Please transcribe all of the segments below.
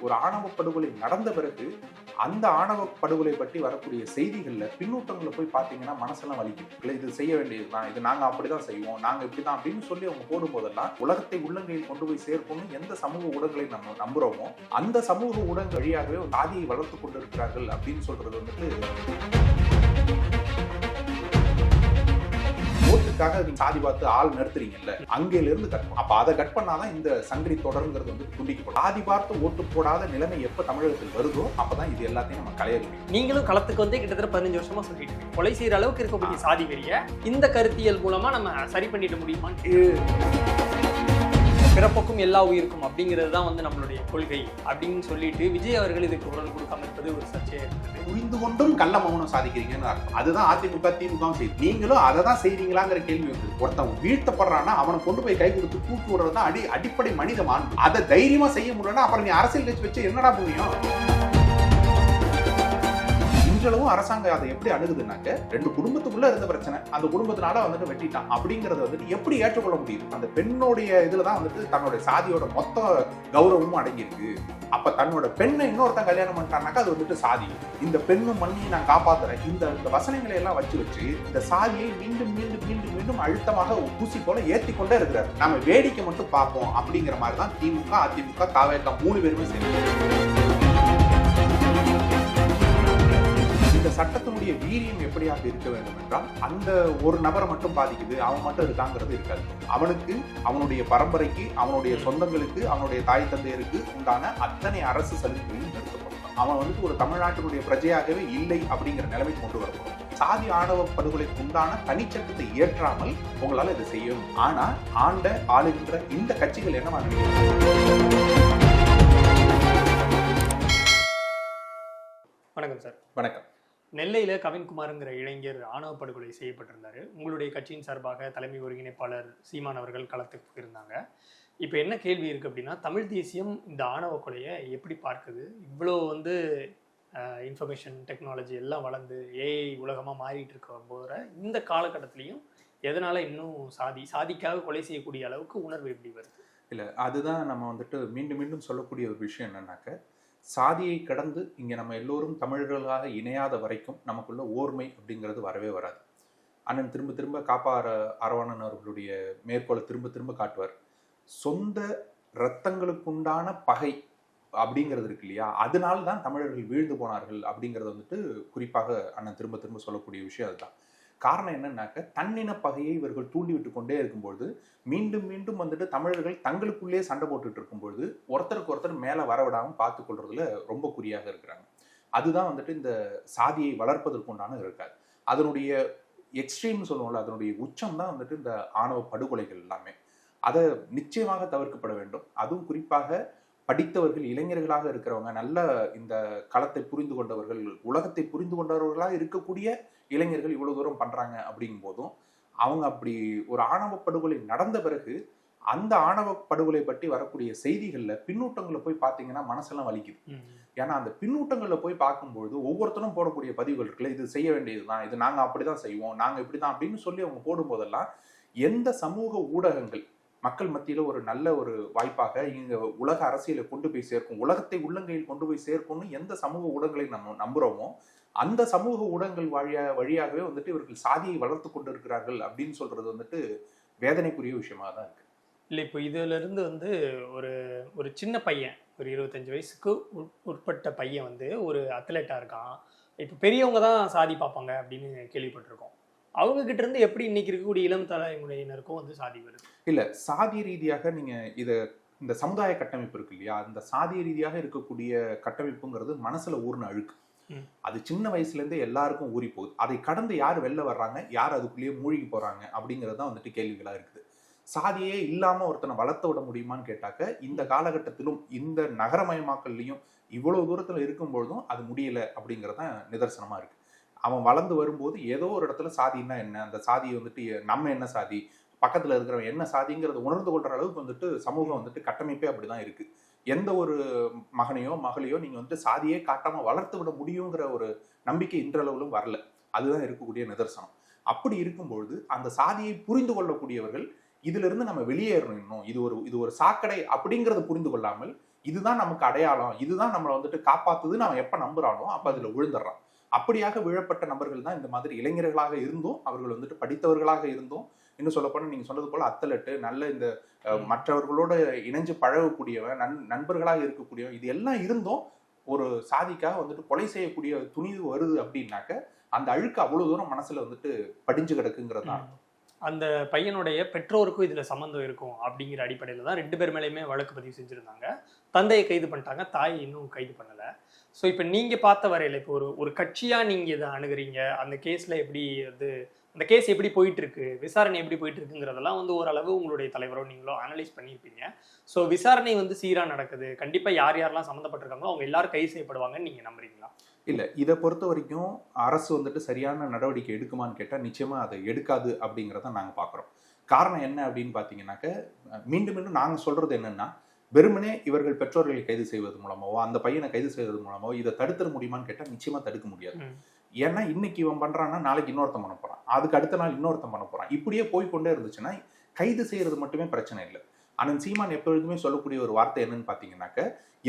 ஒரு ஆணவ படுகொலை நடந்த பிறகு அந்த ஆணவ படுகொலை பற்றி வரக்கூடிய செய்திகளில் பின்னூட்டங்களை போய் பார்த்தீங்கன்னா மனசெல்லாம் வலிக்கும். இல்லை இது செய்ய வேண்டியதுதான் இது நாங்கள் அப்படி தான் செய்வோம் நாங்கள் இப்படி தான் அப்படின்னு சொல்லி அவங்க போடும்போதெல்லாம் உலகத்தை உள்ளங்கையில் கொண்டு போய் சேர்க்கணும் எந்த சமூக ஊடகங்களை நம்ம நம்புகிறோமோ அந்த சமூக ஊடகங்கள் வழியாகவே ஒரு சாதியை வளர்த்து கொண்டு இருக்கிறார்கள் அப்படின்னு சொல்றது வந்துட்டு ஓட்டுக்காக நீங்க சாதி பார்த்து ஆள் நிறுத்துறீங்கல்ல அங்கேல இருந்து கட். அப்ப அதை கட் பண்ணாதான் இந்த சங்கிலி தொடர்ங்கிறது வந்து துண்டிக்கப்படும். சாதி பார்த்து ஓட்டு போடாத நிலைமை எப்ப தமிழகத்தில் வருதோ அப்பதான் இது எல்லாத்தையும் நம்ம களைய முடியும். நீங்களும் களத்துக்கு வந்து கிட்டத்தட்ட பதினஞ்சு வருஷமா சொல்லிட்டு கொலை செய்யற அளவுக்கு இருக்கக்கூடிய சாதி வெறிய இந்த கருத்தியல் மூலமா நம்ம சரி பண்ணிட முடியுமா பிறப்புக்கும் எல்லா உயிருக்கும் அப்படிங்கிறது தான் வந்து நம்மளுடைய கொள்கை அப்படின்னு சொல்லிட்டு விஜய் அவர்கள் இதுக்கு குரல் கொடுக்காம இருப்பது ஒரு சர்ச்சையாக இருக்குது. புரிந்து கொண்டும் கள்ள மௌனம் சாதிக்கிறீங்கன்னு அர்த்தம். அதுதான் அதிமுக திமுக செய்யுது. நீங்களும் அதை தான் செய்றீங்களாங்கிற கேள்வி வந்து ஒருத்தன் வீழ்த்தப்படுறான்னா அவனை கொண்டு போய் கை கொடுத்து தூக்கி விடுறது தான் அடி அடிப்படை மனித மாண்பு. அதை தைரியமா செய்ய முடியலன்னா அப்புறம் நீ அரசியல் கட்சி வச்சு என்னடா புரியும் இன்றளவும் அரசாங்கம் அதை எப்படி அணுகுதுனாக்க ரெண்டு குடும்பத்துக்குள்ள இருந்த பிரச்சனை அந்த குடும்பத்தினால வந்துட்டு வெட்டிட்டான் அப்படிங்கறத வந்துட்டு எப்படி ஏற்றுக்கொள்ள முடியுது அந்த பெண்ணுடைய இதுல தான் வந்துட்டு தன்னுடைய சாதியோட மொத்த கௌரவமும் அடங்கியிருக்கு. அப்ப தன்னோட பெண்ணை இன்னொருத்தன் கல்யாணம் பண்ணிட்டானாக்கா அது வந்துட்டு சாதி. இந்த பெண்ணும் மண்ணையும் நான் காப்பாத்துறேன். இந்த இந்த வசனங்களை எல்லாம் வச்சு வச்சு இந்த சாதியை மீண்டும் மீண்டும் மீண்டும் மீண்டும் அழுத்தமாக ஊசி போல ஏத்தி கொண்டே இருக்கிறார். நம்ம வேடிக்கை மட்டும் பார்ப்போம் அப்படிங்கிற மாதிரி தான் திமுக அதிமுக தாவேக்கா மூணு பேருமே சேர்ந்து. சட்டத்தினுடைய வீரியம் எப்படியாக இருக்க வேண்டும் என்றால் அந்த ஒரு நபரை மட்டும் பாதிக்குது. அவன் மட்டும் இருக்காங்கிறது இருக்காது. அவனுக்கு அவனுடைய பரம்பரைக்கு அவனுடைய சொந்தங்களுக்கு அவனுடைய தாய் தந்தையருக்கு உண்டான அத்தனை அரசு சலுகைகளையும் நிறுத்தப்படும். அவன் வந்துட்டு ஒரு தமிழ்நாட்டினுடைய பிரஜையாகவே இல்லை அப்படிங்கிற நிலைமைக்கு கொண்டு வரப்படும் சாதி ஆணவ படுகொலைக்கு உண்டான தனிச்சட்டத்தை ஏற்றாமல் உங்களால இதை செய்யும் ஆனா ஆண்ட ஆளுகின்ற இந்த கட்சிகள் என்னவா நினைக்கிறாங்க வணக்கம் சார். வணக்கம். நெல்லையில் கவின்குமாருங்கிற இளைஞர் ஆணவ படுகொலை செய்யப்பட்டிருந்தார். உங்களுடைய கட்சியின் சார்பாக தலைமை ஒருங்கிணைப்பாளர் சீமான் அவர்கள் களத்துக்கு போயிருந்தாங்க. இப்போ என்ன கேள்வி இருக்குது அப்படின்னா தமிழ் தேசியம் இந்த ஆணவ கொலையை எப்படி பார்க்குது? இவ்வளோ வந்து இன்ஃபர்மேஷன் டெக்னாலஜி எல்லாம் வளர்ந்து ஏஐ உலகமாக மாறிட்டு இருக்க போகிற இந்த காலகட்டத்திலையும் எதனால் இன்னும் சாதி சாதிக்காக கொலை செய்யக்கூடிய அளவுக்கு உணர்வு எப்படி வருது? இல்லை அதுதான் நம்ம வந்துட்டு மீண்டும் மீண்டும் சொல்லக்கூடிய ஒரு விஷயம் என்னன்னாக்க சாதியை கடந்து இங்கே நம்ம எல்லோரும் தமிழர்களாக இணையாத வரைக்கும் நமக்குள்ள ஓர்மை அப்படிங்கிறது வரவே வராது. அண்ணன் திரும்ப திரும்ப காப்பா அரவணன் அவர்களுடைய மேற்கோளை திரும்ப திரும்ப காட்டுவார். சொந்த இரத்தங்களுக்குண்டான பகை அப்படிங்கிறது இருக்கு இல்லையா? அதனால தான் தமிழர்கள் வீழ்ந்து போனார்கள் அப்படிங்கிறது வந்துட்டு குறிப்பாக அண்ணன் திரும்ப திரும்ப சொல்லக்கூடிய விஷயம் அதுதான். காரணம் என்னன்னாக்க தன்னின பகையை இவர்கள் தூண்டிவிட்டு கொண்டே இருக்கும்பொழுது மீண்டும் மீண்டும் வந்துட்டு தமிழர்கள் தங்களுக்குள்ளே சண்டை போட்டுட்டு இருக்கும்பொழுது ஒருத்தருக்கு ஒருத்தர் மேலே வரவிடாமல் பார்த்து கொள்றதுல ரொம்ப குறியாக இருக்கிறாங்க. அதுதான் வந்துட்டு இந்த சாதியை வளர்ப்பதற்குண்டான இருக்காது. அதனுடைய எக்ஸ்ட்ரீம் சொல்லுவோம்ல அதனுடைய உச்சம் தான் வந்துட்டு இந்த ஆணவ படுகொலைகள் எல்லாமே. அதை நிச்சயமாக தவிர்க்கப்பட வேண்டும். அதுவும் குறிப்பாக படித்தவர்கள் இளைஞர்களாக இருக்கிறவங்க நல்ல இந்த களத்தை புரிந்து கொண்டவர்கள் உலகத்தை புரிந்து கொண்டவர்களாக இருக்கக்கூடிய இளைஞர்கள் இவ்வளவு தூரம் பண்றாங்க அப்படிங்கும் போதும் அவங்க அப்படி ஒரு ஆணவ படுகொலை நடந்த பிறகு அந்த ஆணவ படுகொலை பற்றி வரக்கூடிய செய்திகள்ல பின்னூட்டங்களை போய் பார்த்தீங்கன்னா மனசெல்லாம் வலிக்குது. ஏன்னா அந்த பின்னூட்டங்கள்ல போய் பார்க்கும்பொழுது ஒவ்வொருத்தரும் போடக்கூடிய பதிவுகள் இருக்குல்ல இது செய்ய வேண்டியதுதான் இது நாங்க அப்படிதான் செய்வோம் நாங்க இப்படிதான் அப்படின்னு சொல்லி அவங்க போடும்போதெல்லாம் எந்த சமூக ஊடகங்கள் மக்கள் மத்தியில ஒரு நல்ல ஒரு வாய்ப்பாக இங்க உலக அரசியலை கொண்டு போய் சேர்க்கும் உலகத்தை உள்ளங்கையில் கொண்டு போய் சேர்க்கும்னு எந்த சமூக ஊடகங்களை நம்ம நம்புறோமோ அந்த சமூக ஊடகங்கள் வழியா வழியாகவே வந்துட்டு இவர்கள் சாதியை வளர்த்து கொண்டு இருக்கிறார்கள் அப்படின்னு சொல்றது வந்துட்டு வேதனைக்குரிய விஷயமா தான் இருக்கு. இல்லை இப்போ இதுல இருந்து வந்து ஒரு ஒரு சின்ன பையன் ஒரு இருபத்தஞ்சு வயசுக்கு உட்- உட்பட்ட பையன் வந்து ஒரு அத்லெட்டா இருக்கான். இப்போ பெரியவங்க தான் சாதி பார்ப்பாங்க அப்படின்னு கேள்விப்பட்டிருக்கோம். அவங்க கிட்ட இருந்து எப்படி இன்னைக்கு இருக்கக்கூடிய இளம் தலைமுறையினருக்கும் வந்து சாதி வருது? இல்ல சாதி ரீதியாக நீங்க இத இந்த சமுதாய கட்டமைப்பு இருக்கு இல்லையா? அந்த சாதி ரீதியாக இருக்கக்கூடிய கட்டமைப்புங்கிறது மனசுல ஊர்ன அழுக்கு. அது சின்ன வயசுலேருந்தே எல்லாருக்கும் ஊறி போகுது. அதை கடந்து யார் வெளில வர்றாங்க? யார் அதுக்குள்ளேயே மூழ்கி போகிறாங்க அப்படிங்கிறது தான் வந்துட்டு கேள்விகளாக இருக்குது. சாதியே இல்லாமல் ஒருத்தனை வளர்த்த விட முடியுமான்னு கேட்டாக்க இந்த காலகட்டத்திலும் இந்த நகரமயமாக்கல்லையும் இவ்வளோ தூரத்தில் இருக்கும்பொழுதும் அது முடியல அப்படிங்கிறது தான் இருக்குது அவன் வளர்ந்து வரும்போது ஏதோ ஒரு இடத்துல சாதின்னா என்ன? அந்த சாதியை வந்துட்டு நம்ம என்ன சாதி? பக்கத்தில் இருக்கிறவன் என்ன சாதிங்கிறத உணர்ந்து கொள்கிற அளவுக்கு வந்துட்டு சமூகம் வந்துட்டு கட்டமைப்பே அப்படி தான் இருக்குது எந்த ஒரு மகனையோ மகளையோ நீங்கள் வந்துட்டு சாதியே காட்டாமல் வளர்த்து விட முடியுங்கிற ஒரு நம்பிக்கை இன்றளவிலும் வரல. அதுதான் இருக்கக்கூடிய நிதர்சனம். அப்படி இருக்கும்பொழுது அந்த சாதியை புரிந்து கொள்ளக்கூடியவர்கள் இதிலிருந்து நம்ம வெளியேறணும். இன்னும் இது ஒரு இது ஒரு சாக்கடை அப்படிங்கிறத புரிந்து கொள்ளாமல் இதுதான் நமக்கு அடையாளம். இதுதான் நம்மளை வந்துட்டு காப்பாத்துதுன்னு அவன் எப்போ நம்புறானோ அப்போ அதில் விழுந்துடுறான். அப்படியாக விழப்பட்ட நபர்கள் தான் இந்த மாதிரி இளைஞர்களாக இருந்தும் அவர்கள் வந்துட்டு படித்தவர்களாக இருந்தும் இன்னும் சொல்லப்போனா நீங்க சொன்னது போல அத்தலட்டு நல்ல இந்த மற்றவர்களோட இணைஞ்சு பழகக்கூடியவன் நண் நண்பர்களாக இருக்கக்கூடியவன் இது எல்லாம் இருந்தும் ஒரு சாதிக்காக வந்துட்டு கொலை செய்யக்கூடிய துணிவு வருது அப்படின்னாக்க அந்த அழுக்கு அவ்வளவு தூரம் மனசுல வந்துட்டு படிஞ்சு கிடக்குங்கிறது தான் அந்த பையனுடைய பெற்றோருக்கும் இதுல சம்மந்தம் இருக்கும் அப்படிங்கிற அடிப்படையில தான் ரெண்டு பேர் மேலேயுமே வழக்கு பதிவு செஞ்சிருந்தாங்க. தந்தையை கைது பண்ணிட்டாங்க தாயை இன்னும் கைது பண்ணல. ஸோ இப்போ நீங்க பார்த்த வரையில இப்போ ஒரு ஒரு கட்சியா நீங்க இதை அணுகுறீங்க அந்த கேஸ்ல எப்படி வந்து அந்த கேஸ் எப்படி போயிட்டு இருக்கு விசாரணை எப்படி போயிட்டு இருக்குங்கிறதெல்லாம் வந்து ஓரளவு உங்களுடைய தலைவரோ நீங்களோ அனலைஸ் பண்ணியிருப்பீங்க. ஸோ விசாரணை வந்து சீரா நடக்குது. கண்டிப்பா யார் யாரெல்லாம் சம்மந்தப்பட்டிருக்காங்களோ அவங்க எல்லாரும் கைது செய்யப்படுவாங்கன்னு நீங்க நம்புறீங்களா? இல்ல இதை பொறுத்த வரைக்கும் அரசு வந்துட்டு சரியான நடவடிக்கை எடுக்குமான்னு கேட்டா நிச்சயமா அதை எடுக்காது அப்படிங்கிறத நாங்க பாக்குறோம். காரணம் என்ன அப்படின்னு பாத்தீங்கன்னாக்க அஹ், மீண்டும் மீண்டும் நாங்க சொல்றது என்னன்னா வெறுமனே இவர்கள் பெற்றோர்களை கைது செய்வது மூலமாவோ அந்த பையனை கைது செய்வது மூலமாவோ இதை தடுத்துட முடியுமான்னு கேட்டா நிச்சயமா தடுக்க முடியாது. ஏன்னா இன்னைக்கு இவன் பண்றான்னா நாளைக்கு இன்னொருத்தன் பண்ண போறான். அதுக்கு அடுத்த நாள் இன்னொருத்தன் பண்ண போறான். இப்படியே போய்க்கொண்டே இருந்துச்சுன்னா கைது செய்யறது மட்டுமே பிரச்சனை இல்லை. ஆனால் சீமான் எப்பொழுதுமே சொல்லக்கூடிய ஒரு வார்த்தை என்னன்னு பாத்தீங்கன்னாக்க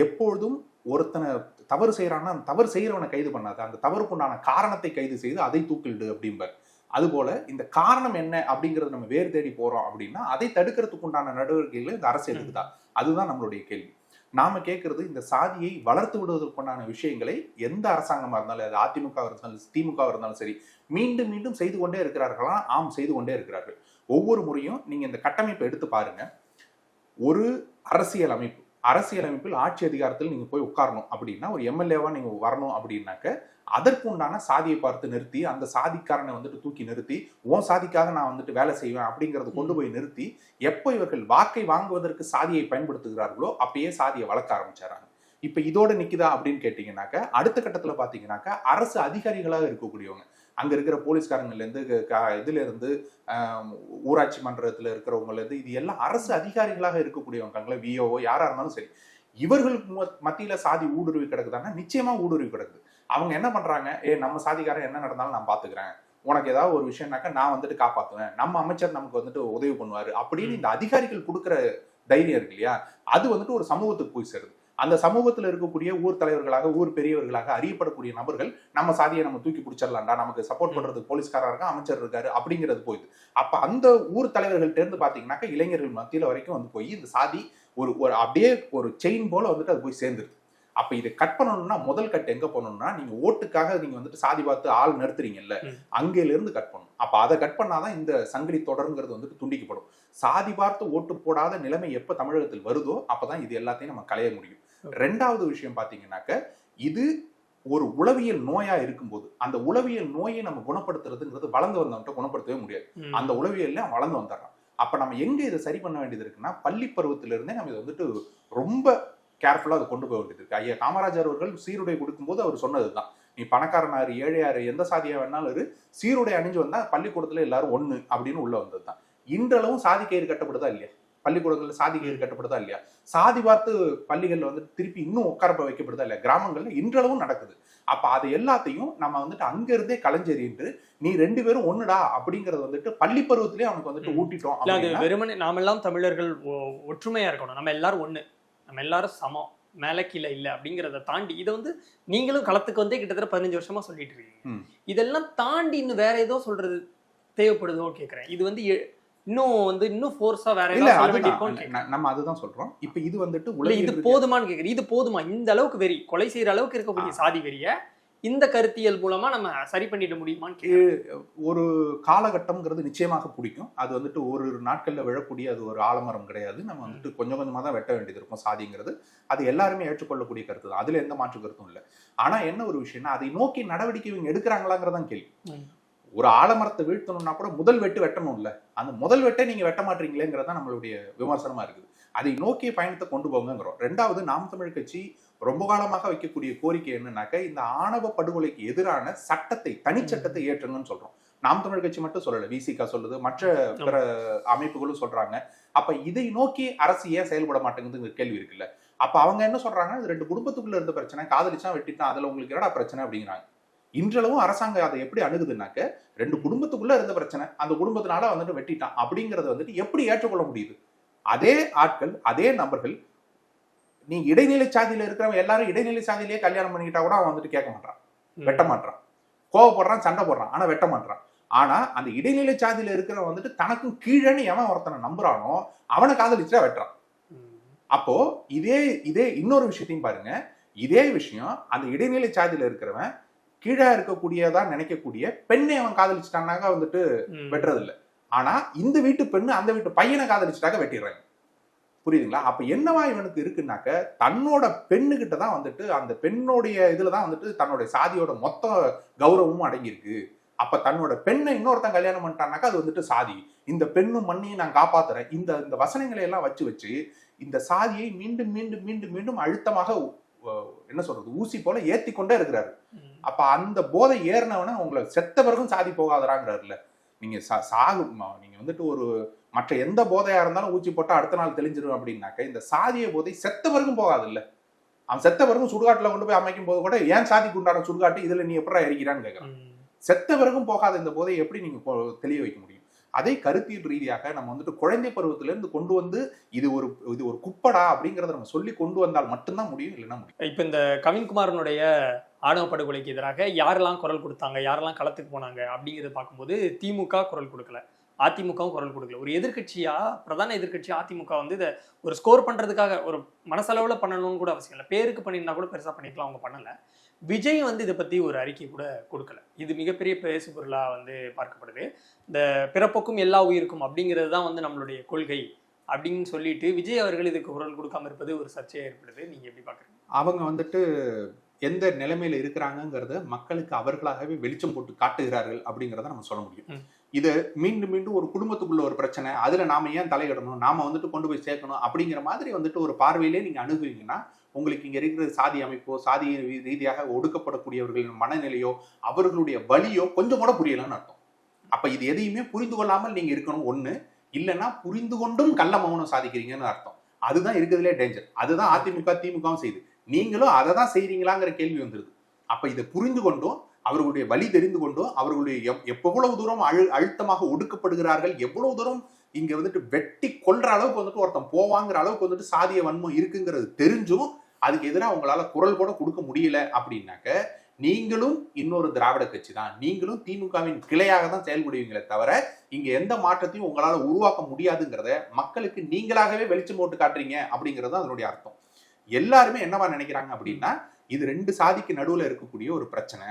எப்பொழுதும் ஒருத்தனை தவறு செய்யறான்னா அந்த தவறு செய்யறவனை கைது பண்ணாத அந்த தவறுக்குண்டான காரணத்தை கைது செய்து அதை தூக்கிலிடு அப்படிம்பார். அதுபோல இந்த காரணம் என்ன அப்படிங்கறது நம்ம வேறு தேடி போறோம் அப்படின்னா அதை தடுக்கிறதுக்கு உண்டான நடவடிக்கைகளை இந்த அரசு எடுக்குதா? அதுதான் நம்மளுடைய கேள்வி. நாம கேட்கறது இந்த சாதியை வளர்த்து விடுவதற்குண்டான விஷயங்களை எந்த அரசாங்கமா இருந்தாலும் அது அதிமுக இருந்தாலும் திமுக இருந்தாலும் சரி மீண்டும் மீண்டும் செய்து கொண்டே இருக்கிறார்களா? ஆம் செய்து கொண்டே இருக்கிறார்கள். ஒவ்வொரு முறையும் நீங்க இந்த கட்டமைப்பை எடுத்து பாருங்க. ஒரு அரசியல் அமைப்பு அரசியலமைப்பில் ஆட்சி அதிகாரத்தில் நீங்க போய் உட்காரணும் அப்படின்னா ஒரு எம்எல்ஏவா நீங்க வரணும் அப்படின்னாக்க அதற்கு உண்டான சாதியை பார்த்து நிறுத்தி அந்த சாதிக்காரனை வந்துட்டு தூக்கி நிறுத்தி உன் சாதிக்காக நான் வந்துட்டு வேலை செய்வேன் அப்படிங்கறத கொண்டு போய் நிறுத்தி எப்போ இவர்கள் வாக்கை வாங்குவதற்கு சாதியை பயன்படுத்துகிறார்களோ அப்பயே சாதியை வளர்க்க ஆரம்பிச்சாராங்க. இப்ப இதோட நிக்குதா அப்படின்னு கேட்டீங்கன்னாக்க அடுத்த கட்டத்துல பாத்தீங்கன்னாக்க அரசு அதிகாரிகளாக இருக்கக்கூடியவங்க. அங்க இருக்கிற போலீஸ்காரங்கள்ல இருந்து க- க- இதுல இருந்து ஆம், ஊராட்சி மன்றத்துல இருக்கிறவங்கல இருந்து இது எல்லாம் அரசு அதிகாரிகளாக இருக்கக்கூடியவங்க. விஓஓ யாரா இருந்தாலும் சரி. இவர்களுக்கு மத்தியில சாதி ஊடுருவி கிடக்குதான்னா நிச்சயமா ஊடுருவி கிடக்குது. அவங்க என்ன பண்றாங்க? ஏ நம்ம சாதிக்காரன் என்ன நடந்தாலும் நான் பாத்துக்கிறேன். உனக்கு ஏதாவது ஒரு விஷயம்னாக்கா நான் வந்துட்டு காப்பாத்துவேன். நம்ம அமைச்சர் நமக்கு வந்துட்டு உதவி பண்ணுவாரு. அப்படின்னு இந்த அதிகாரிகள் கொடுக்குற தைரியம் இருக்கு இல்லையா? அது வந்துட்டு ஒரு சமூகத்துக்கு போய் சேருது. அந்த சமூகத்துல இருக்கக்கூடிய ஊர் தலைவர்களாக ஊர் பெரியவர்களாக அறியப்படக்கூடிய நபர்கள் நம்ம சாதியை நம்ம தூக்கி பிடிச்சிடலாம்டா நமக்கு சப்போர்ட் பண்றதுக்கு போலீஸ்காரா இருக்கா அமைச்சர் இருக்காரு அப்படிங்கிறது போயிடுது அப்ப அந்த ஊர் தலைவர்கள்ட்ட இருந்து பாத்தீங்கன்னாக்கா இளைஞர்கள் மத்தியில வரைக்கும் வந்து போய் இந்த சாதி ஒரு ஒரு அப்படியே ஒரு செயின் போல வந்துட்டு அது போய் சேர்ந்துருது. அப்ப இதை கட் பண்ணணும்னா முதல் கட் எங்க பண்ணணும்னா நீங்க ஓட்டுக்காக நீங்க வந்துட்டு சாதி பார்த்து ஆள் நிறுத்துறீங்கல்ல. அங்கேல இருந்து கட் பண்ணணும். அப்ப அதை கட் பண்ணாதான் இந்த சங்கிலி தொடருங்கிறது வந்துட்டு துண்டிக்கப்படும். சாதி பார்த்து ஓட்டு போடாத நிலைமை எப்ப தமிழகத்தில் வருதோ அப்பதான் இது எல்லாத்தையும் நம்ம களைய முடியும். ரெண்டாவது விஷயம் பாத்தீங்கன்னாக்க இது ஒரு உளவியல் நோயா இருக்கும்போது அந்த உளவியல் நோயை நம்ம குணப்படுத்துறதுங்கிறது வளர்ந்து வந்தவன்ட்ட குணப்படுத்தவே முடியாது. அந்த உளவியல்ல வளர்ந்து வந்துடுறான். அப்ப நம்ம எங்க இதை சரி பண்ண வேண்டியது இருக்குன்னா பள்ளி பருவத்தில இருந்தே நம்ம இதை வந்துட்டு ரொம்ப கேர்ஃபுல்லா அதை கொண்டு போக வேண்டியது இருக்கு. ஐயா காமராஜர் அவர்கள் சீருடை கொடுக்கும்போது அவர் சொன்னதுதான். நீ பணக்காரனாரு ஏழையாரு எந்த சாதியா வேணாலும் இரு சீருடை அணிஞ்சு வந்தா பள்ளிக்கூடத்துல எல்லாரும் ஒண்ணு அப்படின்னு உள்ள வந்ததுதான். இன்றளவும் சாதி கயிறு கட்டப்படுதா இல்லையா? பள்ளிக்கூடங்கள்ல சாதி கயிறு கட்டப்படுதா இல்லையா? சாதி பார்த்து பள்ளிகள்ல வந்து திருப்பி இன்னும் உட்காரப்ப வைக்கப்படுதா இல்லையா? கிராமங்கள்ல இன்றளவும் நடக்குது. அப்ப அது எல்லாத்தையும் நம்ம வந்துட்டு அங்க இருந்தே கலைஞ்செறிந்து நீ ரெண்டு பேரும் ஒண்ணுடா அப்படிங்கறது வந்துட்டு பள்ளி பருவத்திலேயே அவனுக்கு வந்துட்டு. ஊட்டிட்டோம் வெறுமனே நாமெல்லாம் தமிழர்கள் ஒ- ஒற்றுமையா இருக்கணும். நம்ம எல்லாரும் ஒண்ணு. நம்ம எல்லாரும் சமம். மேல கீழே இல்ல அப்படிங்கறத தாண்டி இதை வந்து நீங்களும் களத்துக்கு வந்தே கிட்டத்தட்ட பதினஞ்சு வருஷமா சொல்லிட்டு இருக்கீங்க. இதெல்லாம் தாண்டி இன்னும் வேற ஏதோ சொல்றது தேவைப்படுதோ கேக்குறேன். இது வந்து இன்னும் வந்து இன்னும் ஃபோர்ஸா வேற இல்ல நம்ம அதுதான் சொல்றோம். இப்ப இது வந்துட்டு இல்ல இது போதுமான்னு கேக்குறேன். இது போதுமா? இந்த அளவுக்கு வெறி கொலை செய்யற அளவுக்கு இருக்கக்கூடிய சாதி வெறிய இந்த கருத்தியல் மூலமா நம்ம சரி பண்ணிட முடியுமான்னு. ஒரு காலகட்டம்ங்கிறது நிச்சயமாக பிடிக்கும். அது வந்துட்டு ஒரு ஒரு நாட்கள்ல விழக்கூடிய அது ஒரு ஆலமரம் கிடையாது. நம்ம வந்துட்டு கொஞ்சம் கொஞ்சமா தான் வெட்ட வேண்டியது இருக்கும் சாதிங்கிறது. அது எல்லாருமே ஏற்றுக்கொள்ளக்கூடிய கருத்து தான். அதுல எந்த மாற்று கருத்தும் இல்லை. ஆனா என்ன ஒரு விஷயம்னா அதை நோக்கி நடவடிக்கை இவங்க எடுக்கிறாங்களாங்கிறதான் கேள்வி. ஒரு ஆலமரத்தை வீழ்த்தணும்னா கூட முதல் வெட்டு வெட்டணும் இல்ல அந்த முதல் வெட்டை நீங்க வெட்ட மாட்டீங்களேங்கிறதா நம்மளுடைய விமர்சனமா இருக்குது. அதை நோக்கிய பயணத்தை கொண்டு போங்கிறோம் ரெண்டாவது நாம் தமிழ் கட்சி ரொம்ப காலமாக வைக்கக்கூடிய கோரிக்கை என்னன்னாக்க இந்த ஆணவ படுகொலைக்கு எதிரான சட்டத்தை தனிச்சட்டத்தை ஏற்றுங்கன்னு சொல்றோம். நாம் தமிழ் கட்சி மட்டும் சொல்லல. விசிகா சொல்லுது மற்ற பிற அமைப்புகளும் சொல்றாங்க. அப்ப இதை நோக்கி அரசு ஏன் செயல்பட மாட்டேங்குதுங்கிற கேள்வி இருக்குல்ல. அப்ப அவங்க என்ன சொல்றாங்க இது ரெண்டு குடும்பத்துக்குள்ள இருந்த பிரச்சனை. காதலிச்சா வெட்டிட்டான் அதுல உங்களுக்கு என்னடா பிரச்சனை அப்படிங்கிறாங்க. இன்றளவும் அரசாங்கம் அதை எப்படி அணுகுதுனாக்க ரெண்டு குடும்பத்துக்குள்ள இருந்த பிரச்சனை அந்த குடும்பத்தினால வந்துட்டு வெட்டிட்டான் அப்படிங்கறத வந்துட்டு எப்படி ஏற்றுக்கொள்ள முடியுது? அதே ஆட்கள் அதே நபர்கள் நீ இடைநிலை சாதியில இருக்கிறவன் எல்லாரும் இடைநிலை சாதியிலேயே கல்யாணம் பண்ணிக்கிட்டா கூட அவன் வந்துட்டு கேட்க மாட்டான். வெட்ட மாட்டான். கோவப்படுறான் சண்டை போடுறான் ஆனா வெட்ட மாட்டான். ஆனா அந்த இடைநிலை சாதியில இருக்கிறவன் வந்துட்டு தனக்கும் கீழேன்னு எவன் ஒருத்தனை நம்புறானோ அவனை காதலிச்சுட்டா வெட்டுறான். அப்போ இதே இதே இன்னொரு விஷயத்தையும் பாருங்க. இதே விஷயம் அந்த இடைநிலை சாதியில இருக்கிறவன் கீழே இருக்கக்கூடியதா நினைக்கக்கூடிய பெண்ணை அவன் காதலிச்சிட்டானாக்க வந்துட்டு. வெட்டுறது இல்ல ஆனா இந்த வீட்டு பெண்ணு அந்த வீட்டு பையனை காதலிச்சிட்டாக்க வெட்டிடுறாங்க. புரியுதுங்களா? அப்ப என்னவா இவனுக்கு இருக்குன்னாக்க தன்னோட பெண்ணுகிட்ட தான் வந்துட்டு அந்த பெண்ணுடைய இதுல தான் வந்துட்டு தன்னுடைய சாதியோட மொத்த கௌரவமும் அடங்கியிருக்கு. அப்ப தன்னோட பெண்ணை இன்னொருத்தன் கல்யாணம் பண்ணிட்டானாக்கா அது வந்துட்டு சாதி. இந்த பெண்ணும் மண்ணையும் நான் காப்பாத்துறேன். இந்த இந்த வசனங்களை எல்லாம் வச்சு வச்சு இந்த சாதியை மீண்டும் மீண்டும் மீண்டும் மீண்டும் அழுத்தமாக என்ன சொல்றது ஊசி போல ஏத்தி கொண்டே இருக்கிறாரு. அப்ப அந்த போதை ஏறினவன உங்களை செத்த பிறகும் சாதி போகாதராங்கிறாருல நீங்க சா- சாகு ம- நீங்க வந்துட்டு ஒரு மற்ற எந்த போதையா இருந்தாலும் ஊசி போட்டா அடுத்த நாள் தெளிஞ்சிடும் அப்படின்னாக்க இந்த சாதிய போதை செத்த பிறகும் போகாது இல்ல அவன் செத்த பிறகும் சுடுகாட்டுல கொண்டு போய் அமைக்கும் போது கூட ஏன் சாதிக்கு உண்டான சுடுகாட்டு? இதுல நீ எப்படா எரிக்கிறான்னு கேட்கறான். செத்த பிறகும் போகாத இந்த போதையை எப்படி நீங்க தெளிய வைக்க முடியும்? அதே கருத்தியல் ரீதியாக நம்ம வந்துட்டு குழந்தை பருவத்திலேருந்து கொண்டு வந்து இது ஒரு இது ஒரு குப்படா அப்படிங்கிறத நம்ம சொல்லி கொண்டு வந்தால் மட்டும்தான் முடியும் இல்லைன்னா முடியும் இப்போ இந்த கவின்குமாரனுடைய ஆணவ படுகொலைக்கு எதிராக யாரெல்லாம் குரல் கொடுத்தாங்க யாரெல்லாம் களத்துக்கு போனாங்க அப்படிங்கிறத பார்க்கும்போது திமுக குரல் கொடுக்கல. அதிமுகவும் குரல் கொடுக்கல. ஒரு எதிர்கட்சியா பிரதான எதிர்கட்சி அதிமுக வந்து இதை ஒரு ஸ்கோர் பண்றதுக்காக ஒரு மனசளவுல பண்ணணும்னு கூட அவசியம் இல்லை. பேருக்கு பண்ணியிருந்தா கூட பெருசா பண்ணிக்கலாம் அவங்க பண்ணல. விஜய் வந்து இதை பத்தி ஒரு அறிக்கை கூட கொடுக்கல. இது மிகப்பெரிய பேசு பொருளா வந்து பார்க்கப்படுது. இந்த பிறப்புக்கும் எல்லா உயிருக்கும் அப்படிங்கிறது தான் வந்து நம்மளுடைய கொள்கை அப்படின்னு சொல்லிட்டு விஜய் அவர்கள் இதுக்கு குரல் கொடுக்காம இருப்பது ஒரு சர்ச்சையா ஏற்படுது. நீங்க எப்படி பாக்குறீங்க அவங்க வந்துட்டு எந்த நிலைமையில இருக்கிறாங்கங்கிறத மக்களுக்கு அவர்களாகவே வெளிச்சம் போட்டு காட்டுகிறார்கள் அப்படிங்கிறத நம்ம சொல்ல முடியும். இது மீண்டும் மீண்டும் ஒரு குடும்பத்துக்குள்ள ஒரு பிரச்சனை. அதுல நாம ஏன் தலையிடணும்? நாம வந்துட்டு கொண்டு போய் சேர்க்கணும் அப்படிங்கிற மாதிரி வந்துட்டு ஒரு பார்வையிலே நீங்க அணுகுவீங்கன்னா உங்களுக்கு இங்கே இருக்கிற சாதி அமைப்போ சாதி ரீதியாக ஒடுக்கப்படக்கூடியவர்களின் மனநிலையோ அவர்களுடைய வலியோ கொஞ்சம் கூட புரியலன்னு அர்த்தம். அப்போ இது எதையுமே புரிந்து கொள்ளாமல் நீங்கள் இருக்கணும் ஒன்று இல்லைன்னா புரிந்து கொண்டும் கள்ள மௌனம் சாதிக்கிறீங்கன்னு அர்த்தம். அதுதான் இருக்கிறதுலே டேஞ்சர் அதுதான் அதிமுக திமுகவும் செய்யுது நீங்களும் அதை தான் செய்கிறீங்களாங்கிற கேள்வி வந்துடுது அப்போ இதை புரிந்து கொண்டும் அவர்களுடைய வழி தெரிந்து கொண்டும் அவர்களுடைய எவ்வளவு தூரம் அழு அழுத்தமாக ஒடுக்கப்படுகிறார்கள் எவ்வளவு தூரம் இங்க வந்துட்டு வெட்டி கொள்ற அளவுக்கு வந்துட்டு ஒருத்தன் போவாங்கிற அளவுக்கு வந்துட்டு சாதிய வன்மம் இருக்குங்கிறது தெரிஞ்சும் அதுக்கு எதிராக உங்களால் குரல் கூட கொடுக்க முடியல அப்படின்னாக்க நீங்களும் இன்னொரு திராவிட கட்சி தான் நீங்களும் திமுகவின் கிளையாக தான் செயல்படுவீங்களே தவிர இங்க எந்த மாற்றத்தையும் உங்களால் உருவாக்க முடியாதுங்கிறத மக்களுக்கு நீங்களாகவே வெளிச்சம் போட்டு காட்டுறீங்க அப்படிங்கிறது தான் அதனுடைய அர்த்தம். எல்லாருமே என்னவா நினைக்கிறாங்க அப்படின்னா இது ரெண்டு சாதிக்கு நடுவில் இருக்கக்கூடிய ஒரு பிரச்சனை.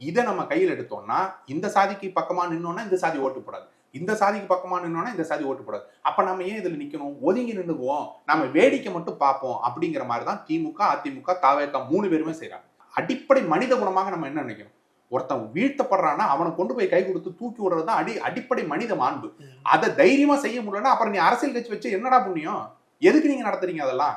இதை நம்ம கையில் எடுத்தோம்னா இந்த சாதிக்கு பக்கமா நின்னோம்னா இந்த சாதி ஓட்டு போடாது. இந்த சாதிக்கு பக்கமா நின்னோம்னா இந்த சாதி ஓட்டு போடாது. அப்ப நம்ம ஏன் இதுல நிக்கணும்? ஒதுங்கி நின்றுவோம் நம்ம வேடிக்கை மட்டும் பார்ப்போம் அப்படிங்கிற மாதிரி தான் திமுக அதிமுக தாவேக்கா மூணு பேருமே செய்யறாங்க அடிப்படை மனித குணமாக நம்ம என்ன நினைக்கணும் ஒருத்தன் வீழ்த்தப்படுறான்னா அவனை கொண்டு போய் கை கொடுத்து தூக்கி விடுறது தான் அடி அடிப்படை மனித மாண்பு. அதை தைரியமா செய்ய முடியலன்னா அப்புறம் நீ அரசியல் கட்சி வச்சு என்னடா புண்ணியம்? எதுக்கு நீங்க நடத்துறீங்க அதெல்லாம்?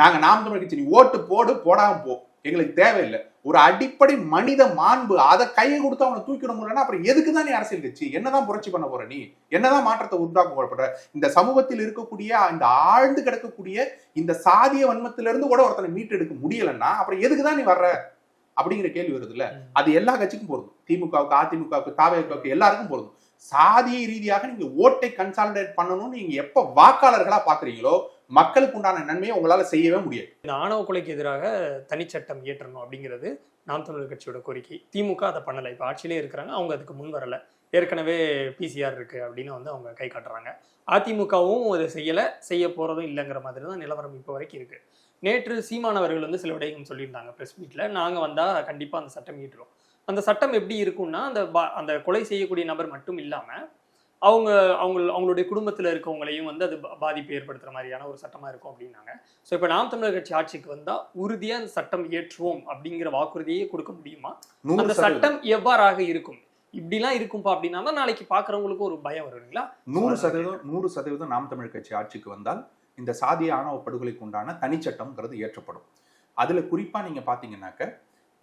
நாங்க நாம் தமிழ் கட்சி நீ ஓட்டு போடு போடாம போ. எங்களுக்கு தேவையில்லை. ஒரு அடிப்படை மனித மாண்பு அதை கையை கொடுத்து அவனை தூக்கிட முடியலன்னா அப்புறம் எதுக்கு தான் நீ அரசியல் கட்சி? என்னதான் புரட்சி பண்ண போற நீ? என்னதான் மாற்றத்தை உண்டாக்க போற இந்த சமூகத்தில் இருக்கக்கூடிய இந்த ஆழ்ந்து கிடக்கக்கூடிய இந்த சாதிய வன்மத்திலிருந்து கூட ஒருத்தனை மீட்டெடுக்க முடியலன்னா அப்புறம் எதுக்கு தான் நீ வர்ற? அப்படிங்கிற கேள்வி வருதுல்ல அது எல்லா கட்சிக்கும் பொருந்தும். திமுகவுக்கு அதிமுகவுக்கு தாவேக்காவுக்கு எல்லாருக்கும் பொருந்தும். சாதிய ரீதியாக நீங்க ஓட்டை கன்சாலிடேட் பண்ணணும்னு நீங்க எப்ப வாக்காளர்களா பாக்குறீங்களோ மக்களுக்கு உண்டான நன்மையை உங்களால் செய்யவே முடியாது. இந்த ஆணவ கொலைக்கு எதிராக தனிச்சட்டம் இயற்றணும் அப்படிங்கிறது நாம் தமிழர் கட்சியோட கோரிக்கை. திமுக அதை பண்ணலை. இப்போ ஆட்சியிலே இருக்கிறாங்க. அவங்க அதுக்கு முன் வரல. ஏற்கனவே பிசிஆர் இருக்கு அப்படின்னு வந்து அவங்க கை காட்டுறாங்க. அதிமுகவும் அதை செய்யலை. செய்ய போகிறதும் இல்லைங்கிற மாதிரி தான் நிலவரம் இப்போ வரைக்கும் இருக்கு. நேற்று சீமானவர்கள் வந்து சில விடயங்கள் சொல்லியிருந்தாங்க ப்ரெஸ் மீட்டில் நாங்கள் வந்தால் கண்டிப்பாக அந்த சட்டம் ஈட்டுறோம் அந்த சட்டம் எப்படி இருக்கும்னா அந்த பா- அந்த கொலை செய்யக்கூடிய நபர் மட்டும் இல்லாமல் அவங்க அவங்க அவங்களுடைய குடும்பத்துல இருக்கவங்களையும் வந்து அது பாதிப்பு ஏற்படுத்துற மாதிரியான ஒரு சட்டமா இருக்கும் அப்படின்னாங்க. ஸோ இப்போ நாம் தமிழர் கட்சி ஆட்சிக்கு வந்தா உறுதியா அந்த சட்டம் ஏற்றுவோம் அப்படிங்கிற வாக்குறுதியை கொடுக்க முடியுமா? அந்த சட்டம் எவ்வாறாக இருக்கும்? இப்படிலாம் இருக்கும்பா அப்படின்னா தான் நாளைக்கு பாக்குறவங்களுக்கு ஒரு பயம் வரும் இல்லைங்களா? நூறு சதவீதம் நூறு சதவீதம் நாம் தமிழ் கட்சி ஆட்சிக்கு வந்தால் இந்த சாதிய ஆணவ படுகொலைக்கு உண்டான தனிச்சட்டம்ங்கிறது ஏற்றப்படும் அதுல குறிப்பா நீங்க பாத்தீங்கன்னாக்க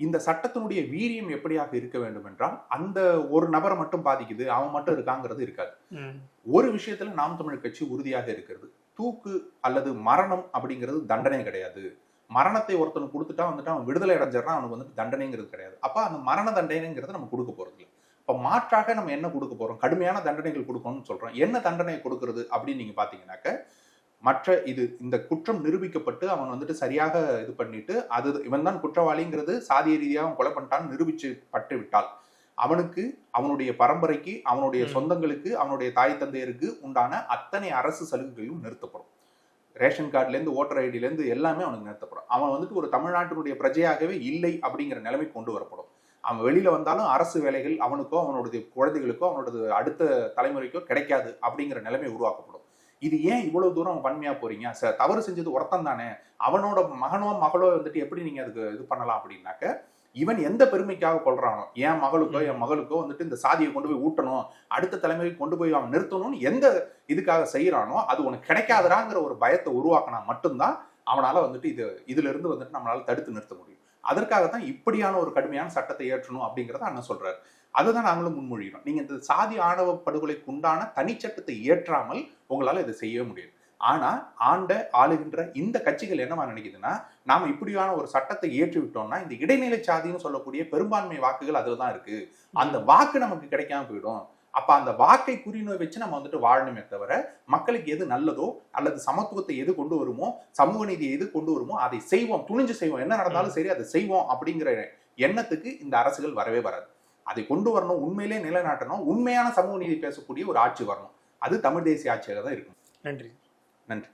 இந்த சட்டத்தினுடைய வீரியம் எப்படியாக இருக்க வேண்டும் என்றால் அந்த ஒரு நபரை மட்டும் பாதிக்குது அவன் மட்டும் இருக்காங்கிறது இருக்காது. ஒரு விஷயத்துல நாம் தமிழ் கட்சி உறுதியாக இருக்கிறது. தூக்கு அல்லது மரணம் அப்படிங்கிறது தண்டனை கிடையாது. மரணத்தை ஒருத்தனுக்கு கொடுத்துட்டா வந்துட்டு அவன் விடுதலை அடைஞ்சிடறான் அவனுக்கு வந்துட்டு தண்டனைங்கிறது கிடையாது. அப்ப அந்த மரண தண்டனைங்கிறத நம்ம கொடுக்க போறது இல்லை இப்ப மாற்றாக நம்ம என்ன கொடுக்க போறோம்? கடுமையான தண்டனைகள் கொடுக்கணும்னு சொல்றோம். என்ன தண்டனை கொடுக்கறது அப்படின்னு நீங்க பாத்தீங்கன்னாக்க மற்ற இது இந்த குற்றம் நிரூபிக்கப்பட்டு அவன் வந்துட்டு சரியாக இது பண்ணிட்டு அது இவன் தான் குற்றவாளிங்கிறது சாதிய ரீதியாக அவன் கொலை பண்ணிட்டான்னு நிரூபிச்சு பட்டு விட்டால் அவனுக்கு அவனுடைய பரம்பரைக்கு அவனுடைய. சொந்தங்களுக்கு அவனுடைய தாய் தந்தையருக்கு உண்டான அத்தனை அரசு சலுகைகளும் நிறுத்தப்படும். ரேஷன் கார்டுலேருந்து ஓட்டர் ஐடிலேருந்து எல்லாமே அவனுக்கு நிறுத்தப்படும். அவன் வந்துட்டு ஒரு தமிழ்நாட்டினுடைய பிரஜையாகவே இல்லை அப்படிங்கிற நிலைமை கொண்டு வரப்படும். அவன் வெளியில வந்தாலும் அரசு வேலைகள் அவனுக்கோ அவனுடைய குழந்தைகளுக்கோ அவனோட அடுத்த தலைமுறைக்கோ கிடைக்காது அப்படிங்கிற நிலைமை உருவாக்கப்படும். இது ஏன் இவ்வளவு தூரம் வன்மையா போறீங்க? சார் தவறு செஞ்சது ஒருத்தன் தானே. அவனோட மகனோ மகளோ வந்துட்டு எப்படி நீங்க அதுக்கு இது பண்ணலாம் அப்படின்னாக்க இவன் எந்த பெருமைக்காக கொள்றானோ என் மகளுக்கோ என் மகளுக்கோ வந்துட்டு இந்த சாதியை கொண்டு போய் ஊட்டணும் அடுத்த தலைமுறைக்கு கொண்டு போய் அவன் நிறுத்தணும்னு எந்த இதுக்காக செய்யறானோ அது உனக்கு கிடைக்காதராங்கிற ஒரு பயத்தை உருவாக்கினா மட்டும்தான் அவனால வந்துட்டு இது இதுல இருந்து வந்துட்டு நம்மளால தடுத்து நிறுத்த முடியும். அதற்காக தான் இப்படியான ஒரு கடுமையான சட்டத்தை ஏற்றணும் அப்படிங்கறத அண்ணன் சொல்றாரு. அதுதான் நாங்களும் முன்மொழிகிறோம். நீங்க இந்த சாதி ஆணவ படுகொலைக்கு உண்டான தனிச்சட்டத்தை ஏற்றாமல் உங்களால இதை செய்யவே முடியாது. ஆனா ஆண்ட ஆளுகின்ற இந்த கட்சிகள் என்னவா நினைக்குதுன்னா நாம இப்படியான ஒரு சட்டத்தை ஏற்றி விட்டோம்னா இந்த இடைநிலை சாதின்னு சொல்லக்கூடிய பெரும்பான்மை வாக்குகள் அதுல தான் இருக்கு. அந்த வாக்கு நமக்கு கிடைக்காம போயிடும். அப்ப அந்த வாக்கை குறிநோய் வச்சு நம்ம வந்துட்டு வாழணுமே தவிர மக்களுக்கு எது நல்லதோ அல்லது சமத்துவத்தை எது கொண்டு வருமோ சமூக நீதியை எது கொண்டு வருமோ அதை செய்வோம் துணிஞ்சு செய்வோம். என்ன நடந்தாலும் சரி அதை செய்வோம் அப்படிங்கிற எண்ணத்துக்கு இந்த அரசுகள் வரவே வராது. அதை கொண்டு வரணும் உண்மையிலே நிலைநாட்டணும் உண்மையான சமூக நீதி பேசக்கூடிய ஒரு ஆட்சி வரணும். அது தமிழ் தேசிய ஆட்சியாக தான் இருக்கும். நன்றி. நன்றி.